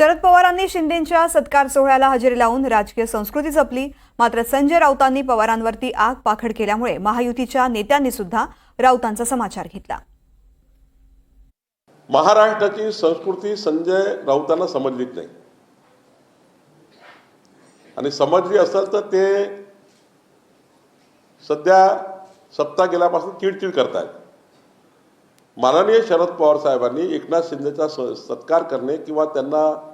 शरद पवारांनी शिंदेंच्या सत्कार सोहळ्याला हजेरी लावून राजकीय संस्कृती जपली. मात्र संजय राऊतांनी पवारांवरती आग पाखड केल्यामुळे महायुतीच्या नेत्यांनी सुद्धा राऊतांचा समाचार घेतला. महाराष्ट्राची संस्कृती संजय राऊतांना समजलीच नाही. आणि समजली असेल तर ते सध्या सत्ता गेल्यापासून चिडचिड करतायत. माननीय शरद पवार साहेबांनी एकनाथ शिंदेचा स- सत्कार करणे किंवा त्यांना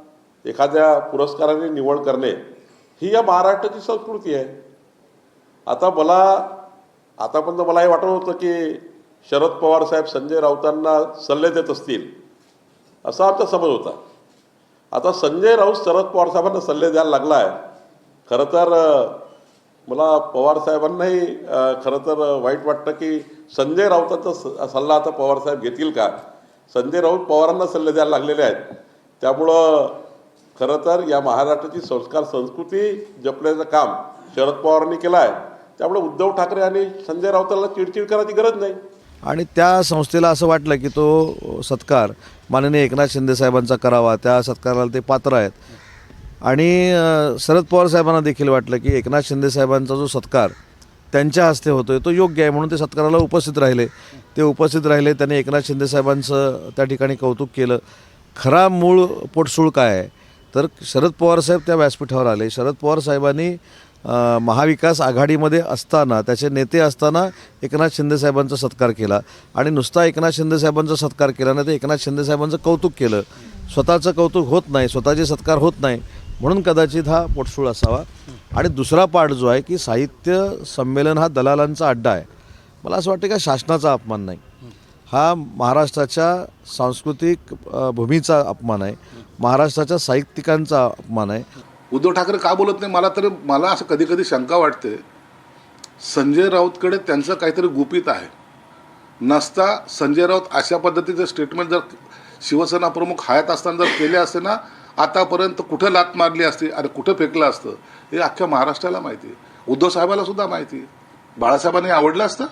एखाद्या पुरस्काराने निवड करणे ही या महाराष्ट्राची संस्कृती आहे. आता मला आतापर्यंत मला हे वाटत होतं की शरद पवार साहेब संजय राऊतांना सल्ले देत असतील असा आमचा समज होता. आता संजय राऊत शरद पवार साहेबांना सल्ले द्यायला लागला आहे. खरं तर मला पवार साहेबांनाही खरं तर वाईट वाटतं की संजय राऊतांचा स- सल्ला आता पवार साहेब घेतील का? संजय राऊत पवारांना सल्ले द्यायला लागलेले आहेत. त्यामुळं खरं तर या महाराष्ट्राची संस्कार संस्कृती जपण्याचं काम शरद पवारांनी केलं आहे. त्यामुळे उद्धव ठाकरे आणि संजय राऊतांना चिडचिड करायची गरज नाही. आणि त्या संस्थेला असं वाटलं की तो सत्कार माननीय एकनाथ शिंदे साहेबांचा करावा त्या सत्काराला ते पात्र आहेत. आणि शरद पवार साहेबांना देखील वाटलं की एकनाथ शिंदे साहेबांचा जो सत्कार त्यांच्या हस्ते होतोय तो योग्य आहे म्हणून ते सत्काराला उपस्थित राहिले. ते उपस्थित राहिले त्यांनी एकनाथ शिंदे साहेबांचं त्या ठिकाणी कौतुक केलं. खरा मूळ पोटसूळ काय आहे? तर शरद पवार साहेब त्या व्यासपीठावर आले. शरद पवार साहेबांनी महाविकास आघाडीमध्ये असताना त्याचे नेते असताना एकनाथ शिंदे साहेबांचा सत्कार केला. आणि नुसता एकनाथ शिंदे साहेबांचा सत्कार केला नाही तर एकनाथ शिंदेसाहेबांचं कौतुक केलं. स्वतःचं कौतुक होत नाही स्वतःचे सत्कार होत नाही म्हणून कदाचित हा पोटसूळ असावा. आणि दुसरा पार्ट जो आहे की साहित्य संमेलन हा दलालांचा अड्डा आहे. मला असं वाटतं का शासनाचा अपमान नाही. हा महाराष्ट्राच्या सांस्कृतिक भूमीचा अपमान आहे. महाराष्ट्राच्या साहित्यिकांचा अपमान आहे. उद्धव ठाकरे का बोलत नाही? मला तर मला असं कधी कधी शंका वाटते संजय राऊतकडे त्यांचं काहीतरी गुपित आहे. नसता संजय राऊत अशा पद्धतीचं स्टेटमेंट जर शिवसेना प्रमुख हयात असताना जर केले असते ना आतापर्यंत कुठं लात मारली असती आणि कुठं फेकलं असतं हे अख्ख्या महाराष्ट्राला माहिती आहे. उद्धव साहेबाला सुद्धा माहिती आहे. बाळासाहेबांनी आवडलं असतं?